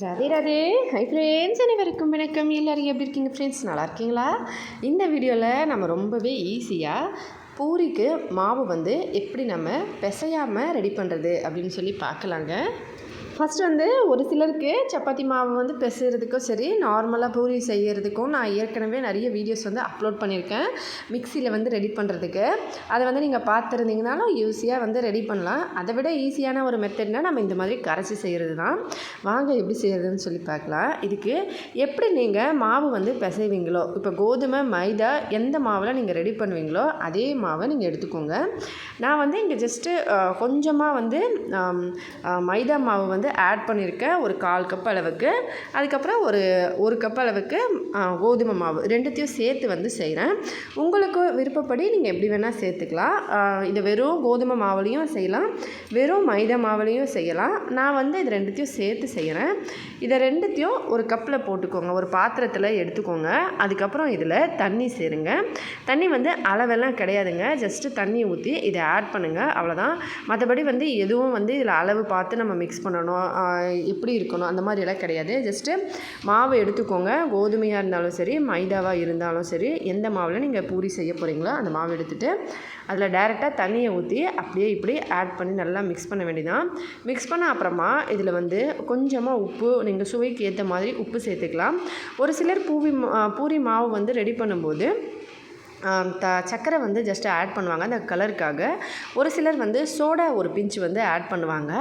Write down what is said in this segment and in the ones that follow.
Radhe Radhe. Hi friends அனைவருக்கும் வணக்கம். எல்லோரும் எப்படி இருக்கீங்க ஃப்ரெண்ட்ஸ் நல்லா இருக்கீங்களா? இந்த வீடியோவில் நம்ம ரொம்பவே ஈஸியாக பூரிக்கு மாவு வந்து எப்படி நம்ம பிசையாமல் ரெடி பண்ணுறது அப்படின்னு சொல்லி பார்க்கலாங்க. ஃபஸ்ட்டு வந்து ஒரு சிலருக்கு சப்பாத்தி மாவு வந்து பிசைகிறதுக்கும் சரி நார்மலாக பூரி செய்கிறதுக்கும் நான் ஏற்கனவே நிறைய வீடியோஸ் வந்து அப்லோட் பண்ணியிருக்கேன். மிக்சியில் வந்து ரெடி பண்ணுறதுக்கு அதை வந்து நீங்கள் பார்த்துருந்தீங்கனாலும் ஈஸியாக வந்து ரெடி பண்ணலாம். அதை விட ஈஸியான ஒரு மெத்தட்னால் நம்ம இந்த மாதிரி கரைச்சி செய்கிறது தான். வாங்க எப்படி செய்கிறதுன்னு சொல்லி பார்க்கலாம். இதுக்கு எப்படி நீங்கள் மாவு வந்து பிசைவீங்களோ இப்போ கோதுமை மைதா எந்த மாவில் நீங்கள் ரெடி பண்ணுவீங்களோ அதே மாவை நீங்கள் எடுத்துக்கோங்க. நான் வந்து இங்கே ஜஸ்ட்டு கொஞ்சமாக வந்து மைதா மாவு வந்து வந்து ஆட் பண்ணியிருக்கேன் ஒரு கால் கப் அளவுக்கு. அதுக்கப்புறம் ஒரு ஒரு கப் அளவுக்கு கோதுமை மாவு ரெண்டுத்தையும் சேர்த்து வந்து செய்கிறேன் உங்களுக்கு விருப்பப்படி நீங்கள் எப்படி வேணால் சேர்த்துக்கலாம். இதை வெறும் கோதுமை மாவுலேயும் செய்யலாம். வெறும் மைதா மாவுலேயும் செய்யலாம். நான் வந்து இது ரெண்டுத்தையும் சேர்த்து செய்கிறேன் இதை ரெண்டுத்தையும் ஒரு கப்பில் போட்டுக்கோங்க. ஒரு பாத்திரத்தில் எடுத்துக்கோங்க. அதுக்கப்புறம் இதில் தண்ணி சேருங்க. தண்ணி வந்து அளவெல்லாம் கிடையாதுங்க. ஜஸ்ட்டு தண்ணி ஊற்றி இதை ஆட் பண்ணுங்கள் அவ்வளோதான் மற்றபடி வந்து எதுவும் வந்து இதில் அளவு பார்த்து நம்ம மிக்ஸ் பண்ணணும். ஆஹ் எப்படி இருக்கணும் அந்த மாதிரியெல்லாம் கிடையாது. ஜஸ்ட்டு மாவு எடுத்துக்கோங்க. கோதுமையாக இருந்தாலும் சரி மைதாவாக இருந்தாலும் சரி எந்த மாவில் நீங்கள் பூரி செய்ய போகிறீங்களோ அந்த மாவு எடுத்துகிட்டு அதில் டேரெக்டாக தண்ணியை ஊற்றி அப்படியே இப்படி ஆட் பண்ணி நல்லா மிக்ஸ் பண்ண வேண்டியதான் மிக்ஸ் பண்ண அப்புறமா இதில் வந்து கொஞ்சமாக உப்பு நீங்கள் சுவைக்கு ஏற்ற மாதிரி உப்பு சேர்த்துக்கலாம். ஒரு சிலர் பூவி மா- பூரி மாவு வந்து ரெடி பண்ணும்போது த சர்க்கரை வந்து ஜஸ்ட் ஆட் பண்ணுவாங்க அந்த கலருக்காக ஒரு சிலர் வந்து சோடா ஒரு பிஞ்ச் வந்து ஆட் பண்ணுவாங்க.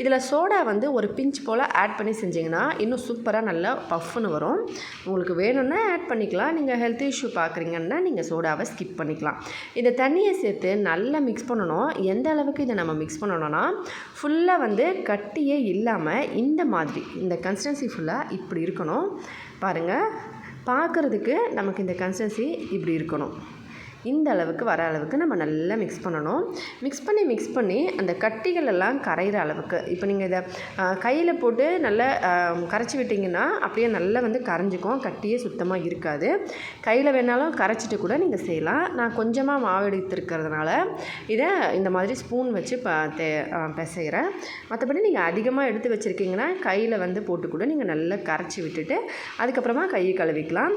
இதில் சோடா வந்து ஒரு பிஞ்ச் போல் ஆட் பண்ணி செஞ்சிங்கன்னா இன்னும் சூப்பராக நல்லா பஃப்னு வரும். உங்களுக்கு வேணும்னா ஆட் பண்ணிக்கலாம். நீங்கள் ஹெல்த் இஷ்யூ பார்க்குறீங்கன்னா நீங்கள் சோடாவை ஸ்கிப் பண்ணிக்கலாம். இந்த தண்ணியை சேர்த்து நல்லா மிக்ஸ் பண்ணணும். எந்த அளவுக்கு இதை நம்ம மிக்ஸ் பண்ணணும்னா ஃபுல்லாக வந்து கட்டியே இல்லாமல் இந்த மாதிரி இந்த கன்சிஸ்டன்சி ஃபுல்லாக இப்படி இருக்கணும். பாருங்கள் பார்க்குறதுக்கு நமக்கு இந்த கன்சிஸ்டன்சி இப்படி இருக்கணும். இந்த அளவுக்கு வர அளவுக்கு நம்ம நல்லா மிக்ஸ் பண்ணணும். மிக்ஸ் பண்ணி மிக்ஸ் பண்ணி அந்த கட்டிகள் எல்லாம் கரைகிற அளவுக்கு. இப்போ நீங்கள் இதை கையில் போட்டு நல்லா கரைச்சி விட்டிங்கன்னா அப்படியே நல்லா வந்து கரைஞ்சிக்கும். கட்டியே சுத்தமாக இருக்காது. கையில் வேணாலும் கரைச்சிட்டு கூட நீங்கள் செய்யலாம். நான் கொஞ்சமாக மாவு எடுத்துருக்கிறதுனால இதை இந்த மாதிரி ஸ்பூன் வச்சு ப தே பிசைகிறேன் மற்றபடி நீங்கள் அதிகமாக எடுத்து வச்சுருக்கீங்கன்னா கையில் வந்து போட்டு கூட நீங்கள் நல்லா கரைச்சி விட்டுட்டு அதுக்கப்புறமா கையை கழுவிக்கலாம்.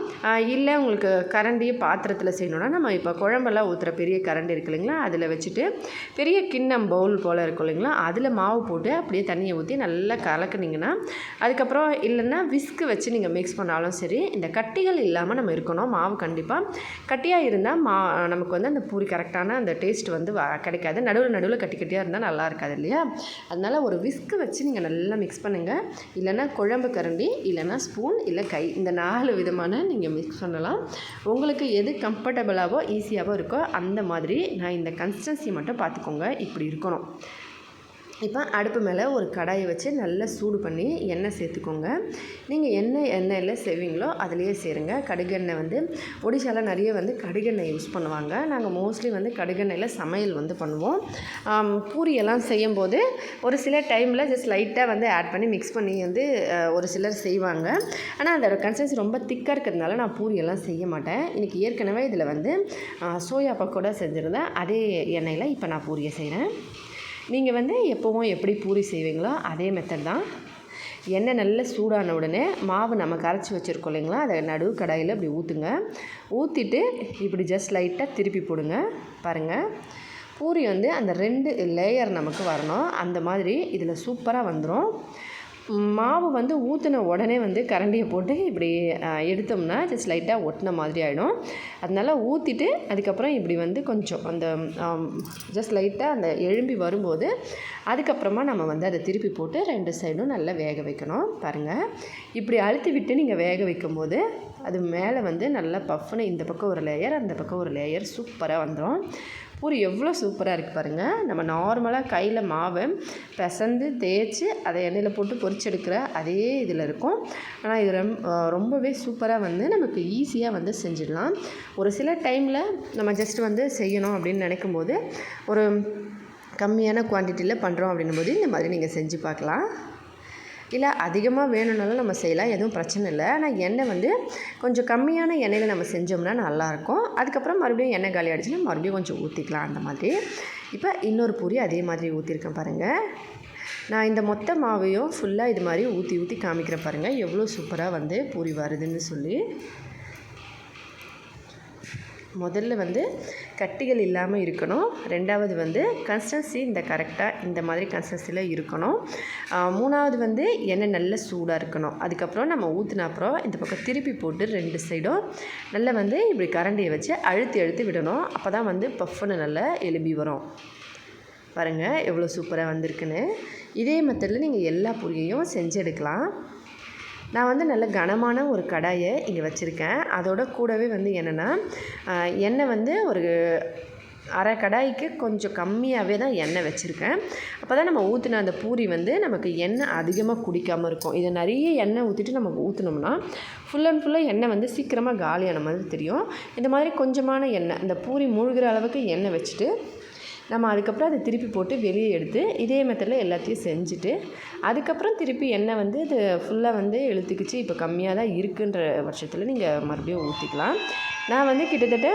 இல்லை உங்களுக்கு கரண்டி பாத்திரத்தில் செய்யணுன்னா நம்ம இப்போ குழம்பெல்லாம் ஊற்றுற பெரிய கரண்டி இருக்கு இல்லைங்களா? அதில் வச்சுட்டு பெரிய கிண்ணம் பவுல் போல் இருக்கும் இல்லைங்களா? அதில் மாவு போட்டு அப்படியே தண்ணியை ஊற்றி நல்லா கலக்குனிங்கன்னா அதுக்கப்புறம் இல்லைன்னா விஸ்க்கு வச்சு நீங்கள் மிக்ஸ் பண்ணாலும் சரி இந்த கட்டிகள் இல்லாமல் நம்ம இருக்கணும். மாவு கண்டிப்பாக கட்டியாக இருந்தால் மா நமக்கு வந்து அந்த பூரி கரெக்டான அந்த டேஸ்ட் வந்து வ- கிடைக்காது. நடுவில் நடுவில் கட்டி கட்டியாக இருந்தால் நல்லா இருக்காது இல்லையா? அதனால் ஒரு விஸ்க்கு வச்சு நீங்கள் நல்லா மிக்ஸ் பண்ணுங்கள் இல்லைன்னா குழம்பு கரண்டி இல்லைன்னா ஸ்பூன் இல்லை கை இந்த நாலு விதமான நீங்கள் மிக்ஸ் பண்ணலாம். உங்களுக்கு எது கம்ஃபர்டபுளாகவோ ஈஸியாகவும் இருக்கோ அந்த மாதிரி நான் இந்த கன்சிஸ்டன்சி மட்டும் பார்த்துக்கோங்க. இப்படி இருக்கணும். இப்போ அடுப்பு மேலே ஒரு கடாயை வச்சு நல்லா சூடு பண்ணி எண்ணெய் சேர்த்துக்கோங்க. நீங்கள் எண்ணெய் எண்ணெயில் செய்வீங்களோ அதுலேயே சேருங்க. கடுகெண்ணெய் வந்து ஒடிசாவில் நிறைய வந்து கடுகெண்ணெய் யூஸ் பண்ணுவாங்க. நாங்கள் மோஸ்ட்லி வந்து கடுகெண்ணெயில் சமையல் வந்து பண்ணுவோம். பூரியெல்லாம் செய்யும்போது ஒரு சில டைமில் ஜஸ்ட் லைட்டாக வந்து ஆட் பண்ணி மிக்ஸ் பண்ணி வந்து ஒரு சிலர் செய்வாங்க. ஆனால் அதோட கன்சிஸ்டன்சி ரொம்ப திக்காக இருக்கிறதுனால நான் பூரியெல்லாம் செய்ய மாட்டேன். இன்றைக்கி ஏற்கனவே இதில் வந்து சோயா பக்கோடா செஞ்சுருந்தேன். அதே எண்ணெயில் இப்போ நான் பூரியை செய்கிறேன் நீங்கள் வந்து எப்போவும் எப்படி பூரி செய்வீங்களோ அதே மெத்தட் தான். எண்ணெய் நல்லா சூடான உடனே மாவு நம்ம கரைச்சி வச்சுருக்கோம் இல்லைங்களா அதை நடு கடாயில் இப்படி ஊற்றுங்க ஊற்றிட்டு இப்படி ஜஸ்ட் லைட்டாக திருப்பி போடுங்க பாருங்கள் பூரி வந்து அந்த ரெண்டு லேயர் நமக்கு வரணும். அந்த மாதிரி இதில் சூப்பராக வந்துடும் மாவு வந்து ஊற்றின உடனே வந்து கரண்டியை போட்டு இப்படி எடுத்தோம்னா ஜஸ்ட் லைட்டாக ஒட்டின மாதிரி ஆகிடும் அதனால ஊற்றிட்டு அதுக்கப்புறம் இப்படி வந்து கொஞ்சம் அந்த ஜஸ்ட் லைட்டாக அந்த எழும்பி வரும்போது அதுக்கப்புறமா நம்ம வந்து அதை திருப்பி போட்டு ரெண்டு சைடும் நல்லா வேக வைக்கணும். பாருங்கள் இப்படி அழுத்தி விட்டு நீங்கள் வேக வைக்கும்போது அது மேலே வந்து நல்லா பஃப்னு இந்த பக்கம் ஒரு லேயர் அந்த பக்கம் ஒரு லேயர் சூப்பராக வந்துடும் பூரி எவ்வளோ சூப்பராக இருக்குது பாருங்கள் நம்ம நார்மலாக கையில் மாவை பிசைந்து தேய்ச்சி அதை எண்ணெயில் போட்டு பொரிச்செடுக்கிற அதே இதில் இருக்கும். ஆனால் இது ரொம் ரொம்பவே சூப்பராக வந்து நமக்கு ஈஸியாக வந்து செஞ்சிடலாம். ஒரு சில டைமில் நம்ம ஜஸ்ட் வந்து செய்யணும் அப்படின்னு நினைக்கும் போது ஒரு கம்மியான குவான்டிட்டியில் பண்ணுறோம் அப்படின்னும் போது இந்த மாதிரி நீங்கள் செஞ்சு பார்க்கலாம். இல்லை அதிகமாக வேணும்னாலும் நம்ம செய்யலாம். எதுவும் பிரச்சனை இல்லை. ஆனால் எண்ணெய் வந்து கொஞ்சம் கம்மியான எண்ணெயில் நம்ம செஞ்சோம்னா நல்லாயிருக்கும். அதுக்கப்புறம் மறுபடியும் எண்ணெய் காலி ஆகிடுச்சுன்னா மறுபடியும் கொஞ்சம் ஊற்றிக்கலாம் அந்த மாதிரி. இப்போ இன்னொரு பூரி அதே மாதிரி ஊற்றிருக்கேன் பாருங்கள் நான் இந்த மொத்த மாவையும் ஃபுல்லாக இது மாதிரி ஊற்றி ஊற்றி காமிக்கிறேன் பாருங்கள் எவ்வளோ சூப்பராக வந்து பூரி வருதுன்னு சொல்லி. முதல்ல வந்து கட்டிகள் இல்லாமல் இருக்கணும். ரெண்டாவது வந்து கன்சிஸ்டன்சி இந்த கரெக்டாக இந்த மாதிரி கன்சிஸ்டன்சியில் இருக்கணும். மூணாவது வந்து எண்ணெய் நல்ல சூடாக இருக்கணும். அதுக்கப்புறம் நம்ம ஊற்றின அப்புறம் இந்த பக்கம் திருப்பி போட்டு ரெண்டு சைடும் நல்லா வந்து இப்படி கரண்டியை வச்சு அழுத்தி அழுத்தி விடணும். அப்போ தான் வந்து பஃப்னு நல்லா எலும்பி வரும். பாருங்கள் எவ்வளோ சூப்பராக வந்திருக்குன்னு. இதே மெத்தடில் நீங்கள் எல்லா பொரியையும் செஞ்சு எடுக்கலாம். நான் வந்து நல்ல கனமான ஒரு கடாயை இங்கே வச்சுருக்கேன். அதோட கூடவே வந்து என்னென்னா எண்ணெய் வந்து ஒரு அரை கடாய்க்கு கொஞ்சம் கம்மியாகவே தான் எண்ணெய் வச்சுருக்கேன். அப்போ தான் நம்ம ஊற்றின அந்த பூரி வந்து நமக்கு எண்ணெய் அதிகமாக குடிக்காமல் இருக்கும். இதை நிறைய எண்ணெய் ஊற்றிட்டு நம்ம ஊற்றினோம்னா ஃபுல் அண்ட் ஃபுல்லாக எண்ணெய் வந்து சீக்கிரமாக காலியான மாதிரி தெரியும். இந்த மாதிரி கொஞ்சமான எண்ணெய் இந்த பூரி மூழ்கிற அளவுக்கு எண்ணெய் வச்சுட்டு நம்ம அதுக்கப்புறம் அதை திருப்பி போட்டு வெளியே எடுத்து இதே மெத்தடில் எல்லாத்தையும் செஞ்சுட்டு அதுக்கப்புறம் திருப்பி எண்ணெய் வந்து இது ஃபுல்லாக வந்து இழுத்துக்கிச்சு. இப்போ கம்மியாக தான் இருக்குன்ற பட்சத்தில் நீங்கள் மறுபடியும் ஊற்றிக்கலாம் நான் வந்து கிட்டத்தட்ட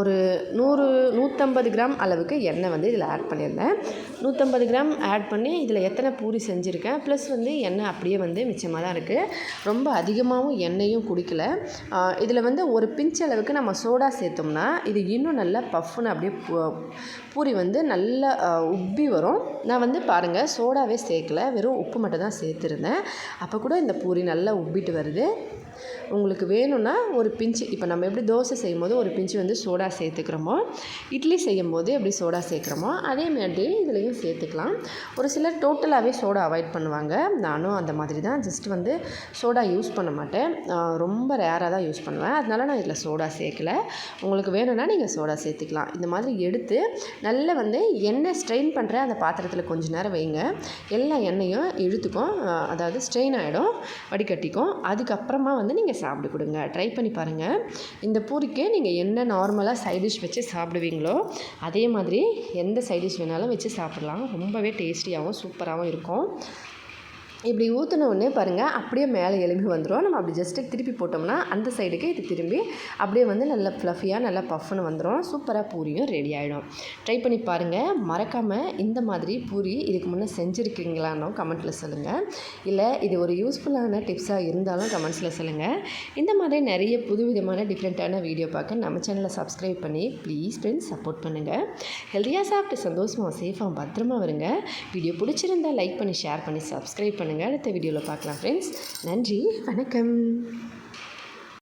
ஒரு நூறு நூற்றம்பது கிராம் அளவுக்கு எண்ணெய் வந்து இதில் ஆட் பண்ணியிருந்தேன். நூற்றம்பது கிராம் ஆட் பண்ணி இதில் எத்தனை பூரி செஞ்சுருக்கேன். ப்ளஸ் வந்து எண்ணெய் அப்படியே வந்து மிச்சமாக தான் இருக்குது ரொம்ப அதிகமாகவும் எண்ணெயும் குடிக்கல. இதில் வந்து ஒரு பிஞ்ச் அளவுக்கு நம்ம சோடா சேர்த்தோம்னா இது இன்னும் நல்லா பஃப்னு அப்படியே பூ- பூரி வந்து நல்லா உப்பி வரும். நான் வந்து பாருங்கள் சோடாவே சேர்க்கல. வெறும் உப்பு மட்டும் தான் சேர்த்துருந்தேன். அப்போ கூட இந்த பூரி நல்லா உப்பிட்டு வருது. உங்களுக்கு வேணும்னா ஒரு பிஞ்சு இப்போ நம்ம எப்படி தோசை செய்யும் போது ஒரு பிஞ்சு வந்து சோடா சேர்த்துக்கிறோமோ இட்லி செய்யும் போது எப்படி சோடா சேர்க்குறோமோ அதே மாதிரி இதுலேயும் சேர்த்துக்கலாம். ஒரு சிலர் டோட்டலாகவே சோடா அவாய்ட் பண்ணுவாங்க. நானும் அந்த மாதிரி தான். ஜஸ்ட் வந்து சோடா யூஸ் பண்ண மாட்டேன். ரொம்ப ரேராக தான் யூஸ் பண்ணுவேன். அதனால் நான் இதில் சோடா சேர்க்கல. உங்களுக்கு வேணும்னா நீங்கள் சோடா சேர்த்துக்கலாம். இந்த மாதிரி எடுத்து நல்லா வந்து எண்ணெய் ஸ்ட்ரெயின் பண்ணுற அந்த பாத்திரத்தில் கொஞ்ச நேரம் வைங்க. எல்லா எண்ணெயும் இழுத்துக்கும். அதாவது ஸ்ட்ரெயின் ஆகிடும் வடிகட்டிக்கும். அதுக்கப்புறமா வந்து நீங்கள் சாப்பிட்டு கொடுங்க. ட்ரை பண்ணி பாருங்கள் இந்த பூரிக்கு நீங்கள் என்ன நார்மலாக சைடிஷ் வச்சு சாப்பிடுவீங்களோ அதே மாதிரி எந்த சைடிஷ் வேணாலும் வச்சு சாப்பிடலாம். ரொம்பவே டேஸ்டியாகவும் சூப்பராகவும் இருக்கும். இப்படி ஊற்றினோடனே பாருங்கள் அப்படியே மேலே எலும்பி வந்துடும் நம்ம அப்படி ஜஸ்ட்டு திருப்பி போட்டோம்னா அந்த சைடுக்கு இது திரும்பி அப்படியே வந்து நல்லா ஃப்ளஃபியாக நல்லா பஃப்னு வந்துடும் சூப்பராக பூரியும் ரெடி ஆகிடும் ட்ரை பண்ணி பாருங்கள் மறக்காமல் இந்த மாதிரி பூரி இதுக்கு முன்னே செஞ்சுருக்கீங்களான்னு கமெண்ட்டில் சொல்லுங்கள் இல்லை இது ஒரு யூஸ்ஃபுல்லான டிப்ஸாக இருந்தாலும் கமெண்ட்ஸில் சொல்லுங்கள் இந்த மாதிரி நிறைய புதுவிதமான டிஃப்ரெண்ட்டான வீடியோ பார்க்க நம்ம சேனலை சப்ஸ்கிரைப் பண்ணி ப்ளீஸ் ஃப்ரெண்ட்ஸ் சப்போர்ட் பண்ணுங்கள் ஹெல்த்தியாக சாப்பிட்டு சந்தோஷமாக சேஃபாக பத்திரமா வருங்க வீடியோ பிடிச்சிருந்தா லைக் பண்ணி ஷேர் பண்ணி சப்ஸ்கிரைப் பண்ணுங்கள் அடுத்த வீடியோவில் பார்க்கலாம் ஃப்ரெண்ட்ஸ் நன்றி வணக்கம்.